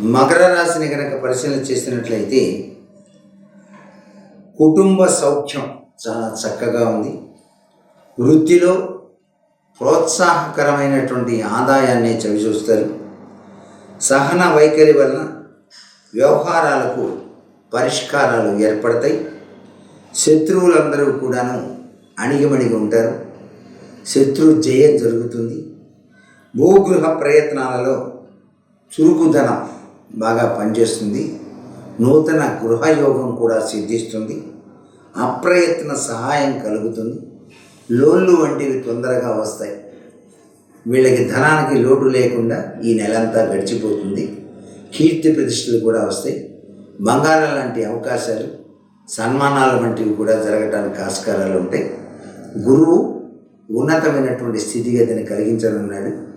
మకర రాశిని కనుక పరిశీలన చేసినట్లయితే కుటుంబ సౌఖ్యం చాలా చక్కగా ఉంది. వృత్తిలో ప్రోత్సాహకరమైనటువంటి ఆదాయాన్ని చవిచూస్తారు. సహన వైఖరి వలన వ్యవహారాలకు పరిష్కారాలు ఏర్పడతాయి. శత్రువులందరూ కూడాను అణిగిమణిగి ఉంటారు. శత్రు జయం జరుగుతుంది. భూగృహ ప్రయత్నాలలో చురుకుదనం బాగా పనిచేస్తుంది. నూతన గృహయోగం కూడా సిద్ధిస్తుంది. అప్రయత్న సహాయం కలుగుతుంది. లోన్లు వంటివి తొందరగా వస్తాయి. వీళ్ళకి ధనానికి లోటు లేకుండా ఈ నెలంతా గడిచిపోతుంది. కీర్తి ప్రతిష్టలు కూడా వస్తాయి. బంగారం లాంటి అవకాశాలు సన్మానాలు వంటివి కూడా జరగటానికి ఆస్కారాలు ఉంటాయి. గురువు ఉన్నతమైనటువంటి స్థితిగతిని కలిగించనున్నాడు.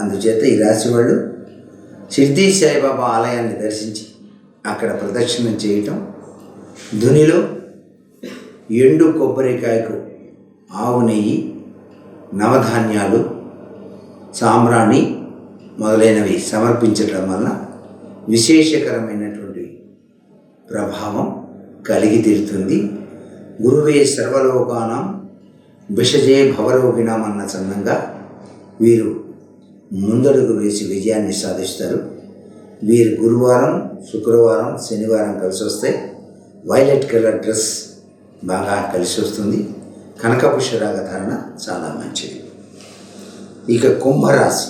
అందుచేత ఈ రాశి వాళ్ళు షిర్దీ సాయిబాబా ఆలయాన్ని దర్శించి అక్కడ ప్రదక్షిణం చేయటం ధునిలో ఎండు కొబ్బరికాయకు ఆవు నెయ్యి నవధాన్యాలు సాంబ్రాణి మొదలైనవి సమర్పించటం వల్ల విశేషకరమైనటువంటి ప్రభావం కలిగి తీరుతుంది. గురువే సర్వలోకానం విషజే భవరోగిణం అన్న చందంగా వీరు ముందడుగు వేసి విజయాన్ని సాధిస్తారు. వీరు గురువారం శుక్రవారం శనివారం కలిసి వస్తే వైలెట్ కలర్ డ్రెస్ బాగా కలిసి వస్తుంది. కనకపుష్యరాగ ధారణ చాలా మంచిది. ఇక కుంభరాశి.